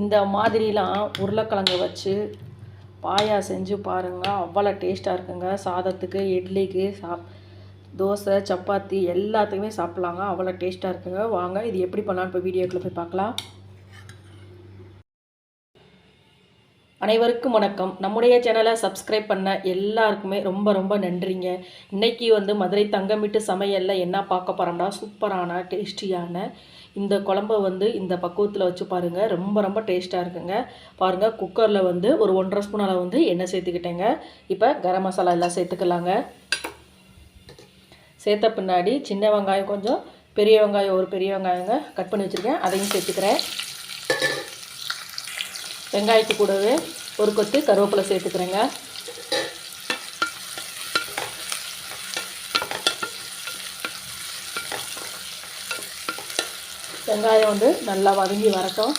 இந்த மாதிரிலாம் உருளைக்கிழங்கு வச்சு பாயா செஞ்சு பாருங்கள் அவ்வளோ டேஸ்ட்டாக இருக்குங்க. சாதத்துக்கு இட்லிக்கு சாப் தோசை சப்பாத்தி எல்லாத்துக்குமே சாப்பிட்லாங்க. அவ்வளோ டேஸ்ட்டாக இருக்குங்க. வாங்க இது எப்படி பண்ணலான்னு இப்போ வீடியோக்குள்ளே போய் பார்க்கலாம். அனைவருக்கும் வணக்கம். நம்முடைய சேனலை சப்ஸ்கிரைப் பண்ண எல்லாருக்குமே ரொம்ப ரொம்ப நன்றிங்க. இன்றைக்கி வந்து மதுரை தங்கமிட்டு சமையலில் என்ன பார்க்க போகிறோம்னா சூப்பரான டேஸ்டியான இந்த குழம்ப வந்து இந்த பக்குவத்தில் வச்சு பாருங்கள் ரொம்ப ரொம்ப டேஸ்ட்டாக இருக்குங்க. பாருங்கள் குக்கரில் வந்து ஒரு ஒன்றரை ஸ்பூன் அளவு வந்து எண்ணெய் சேர்த்துக்கிட்டேங்க. இப்போ கரம் மசாலா எல்லாம் சேர்த்துக்கலாங்க. சேர்த்த பின்னாடி சின்ன வெங்காயம் கொஞ்சம் பெரிய வெங்காயம் ஒரு பெரிய வெங்காயங்க கட் பண்ணி வச்சுருக்கேன். அதையும் சேர்த்துக்கிறேன். வெங்காயத்து கூடவே ஒரு கொத்து கருவேப்பிலை சேர்த்துக்கிறேங்க. வெங்காயம் வந்து நல்லா வதங்கி வரட்டும்.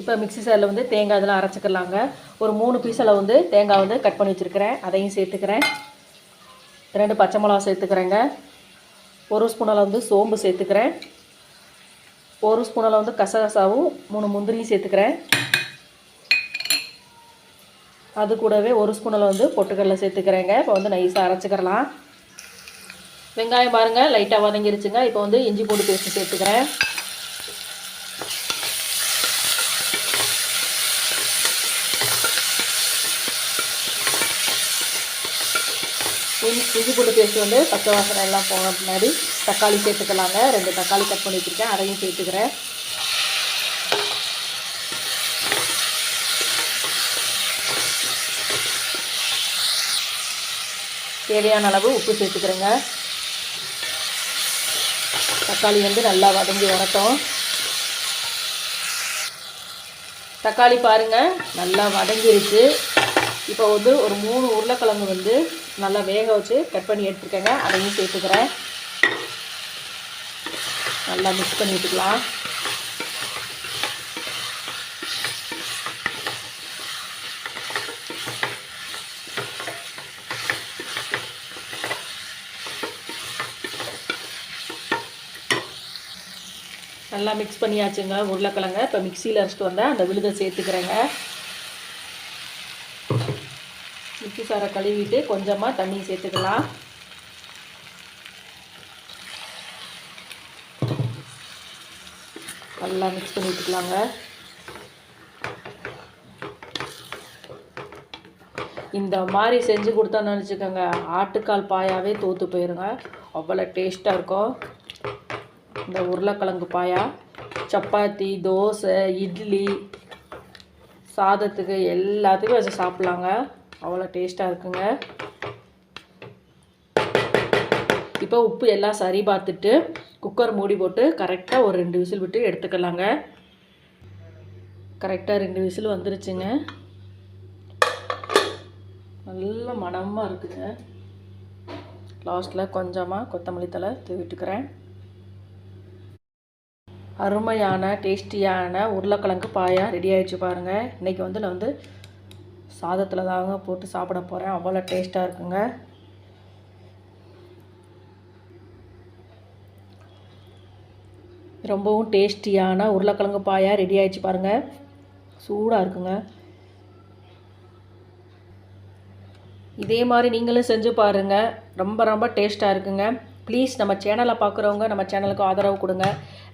இப்போ மிக்ஸி சாரில் வந்து தேங்காய் இதெல்லாம் அரைச்சிக்கலாங்க. ஒரு மூணு பீஸில் வந்து தேங்காய் வந்து கட் பண்ணி வச்சுருக்கிறேன். அதையும் சேர்த்துக்கிறேன். ரெண்டு பச்சை மிளகா சேர்த்துக்கிறேங்க. ஒரு ஸ்பூனில் வந்து சோம்பு சேர்த்துக்கிறேன். ஒரு ஸ்பூனில் வந்து கசகசாவும் மூணு முந்திரியும் சேர்த்துக்கிறேன். அது கூடவே ஒரு ஸ்பூனில் வந்து பொட்டுக்கடலை சேர்த்துக்கிறேங்க. இப்போ வந்து நைஸாக அரைச்சிக்கிறலாம். வெங்காயம் பாருங்கள் லைட்டாக வதங்கிருச்சுங்க. இப்போ வந்து இஞ்சி பூண்டு பேஸ்ட்டு சேர்த்துக்கிறேன். இஞ்சி இஞ்சி பூண்டு பேஸ்ட் வந்து பச்சை வாசனை எல்லாம் போன பின்னாடி தக்காளி சேர்த்துக்கலாங்க. ரெண்டு தக்காளி கட் பண்ணி வச்சுருக்கேன். அதையும் சேர்த்துக்கிறேன். தேவையான அளவு உப்பு சேர்த்துக்கிறேங்க. தக்காளி வந்து நல்லா வதங்கி வரட்டும். தக்காளி பாருங்கள் நல்லா வதங்கிருச்சு. இப்போ வந்து ஒரு மூணு உருளைக்கிழங்கு வந்து நல்லா வேக வச்சு கட் பண்ணி எடுத்துருக்கேங்க. அதையும் சேர்த்துக்கிறேன். நல்லா மிக்ஸ் பண்ணி விட்டுக்கலாம் நல்லா மிக்ஸ் பண்ணியாச்சுங்க. உருளைக்கிழங்க இப்போ மிக்சியில் அரைச்சிட்டு வந்தால் அந்த விழுதை சேர்த்துக்கிறேங்க. மிக்சி சாரை கழுவிட்டு கொஞ்சமாக தண்ணி சேர்த்துக்கலாம். நல்லா மிக்ஸ் பண்ணி விட்டுக்கலாங்க இந்த மாதிரி செஞ்சு கொடுத்தோன்னு நினச்சிக்கோங்க. ஆட்டுக்கால் பாயாவே தோற்று போயிருங்க. அவ்வளோ டேஸ்ட்டாக இருக்கும். இந்த உருளைக்கிழங்கு பாயா சப்பாத்தி தோசை இட்லி சாதத்துக்கு எல்லாத்துக்கும் வச்சு சாப்பிட்லாங்க. அவ்வளோ டேஸ்ட்டாக இருக்குங்க. இப்போ உப்பு எல்லாம் சரி பார்த்துட்டு குக்கர் மூடி போட்டு கரெக்டாக ஒரு ரெண்டு விசில் விட்டு எடுத்துக்கலாங்க. கரெக்டாக ரெண்டு விசில் வந்துருச்சுங்க. நல்ல மனமாக இருக்குங்க. லாஸ்ட்டில் கொஞ்சமாக கொத்தமல்லி தலை தூவிட்டுக்கிறேன். அருமையான டேஸ்டியான உருளைக்கிழங்கு பாயா ரெடி ஆகிடுச்சு பாருங்கள் இன்றைக்கி வந்து நான் வந்து சாதத்தில் தாங்க போட்டு சாப்பிட போகிறேன் அவ்வளோ டேஸ்ட்டாக இருக்குங்க. ரொம்பவும் டேஸ்டியான உருளைக்கிழங்கு பாயா ரெடி ஆகிடுச்சு பாருங்கள் சூடாக இருக்குங்க. இதே மாதிரி நீங்களும் செஞ்சு பாருங்கள் ரொம்ப ரொம்ப டேஸ்ட்டாக இருக்குங்க. ப்ளீஸ் நம்ம சேனலை பார்க்குறவங்க நம்ம சேனலுக்கு ஆதரவு கொடுங்க.